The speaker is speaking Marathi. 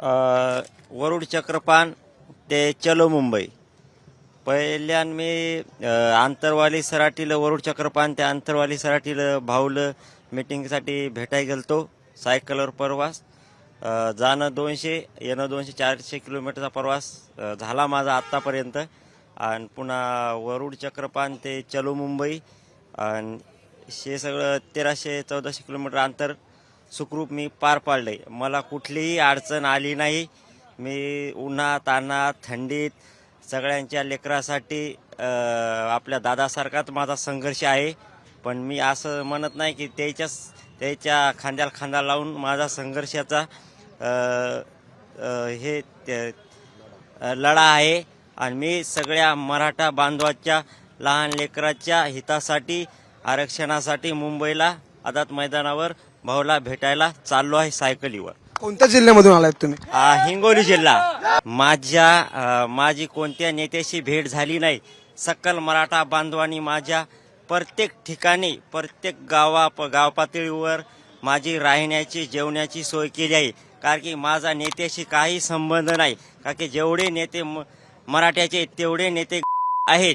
वरुड चक्रपान ते चलो मुंबई. पहिल्यान मी आंतरवाली सराटीला वरुड चक्रपान ते आंतरवाली सराटीला भाऊलं मिटिंगसाठी भेटाय गेलतो सायकलवर प्रवास. जाणं दोनशे येणं दोनशे चारशे किलोमीटरचा प्रवास झाला माझा आत्तापर्यंत. आणि पुन्हा वरुड चक्रपान ते चलो मुंबई आणि हे सगळं तेराशे चौदाशे किलोमीटर अंतर सुखरूप मी पार पाडले. मला कुठलीही अडचण आली नाही. मी उन्हा ताना थंडीत सगळ्यांच्या लेकरासाठी आपल्या दादासारखाच माझा संघर्ष आहे. पण मी असं म्हणत नाही की त्याच्याच त्याच्या खांद्याला खांदा लावून माझा संघर्षाचा हे लढा आहे. आणि मी सगळ्या मराठा बांधवाच्या लहान लेकराच्या हितासाठी आरक्षणासाठी मुंबईला आझाद मैदानावर भाऊला भेटायला चाललो आहे सायकलीवर. कोणत्या जिल्ह्यामधून आलात तुम्ही? आ, हिंगोली जिल्हा. माझ्या अ, माझी कोणत्या नेत्याशी भेट झाली नाही सकल मराठा बांधवांनी माझ्या प्रत्येक ठिकाणी प्रत्येक गावा प- गाव पातळीवर माझी राहण्याची जेवण्याची सोय केली आहे. कारण की माझा नेत्याशी काही संबंध नाही. कारण की जेवढे नेते म- मराठ्याचे तेवढे नेते आहेत.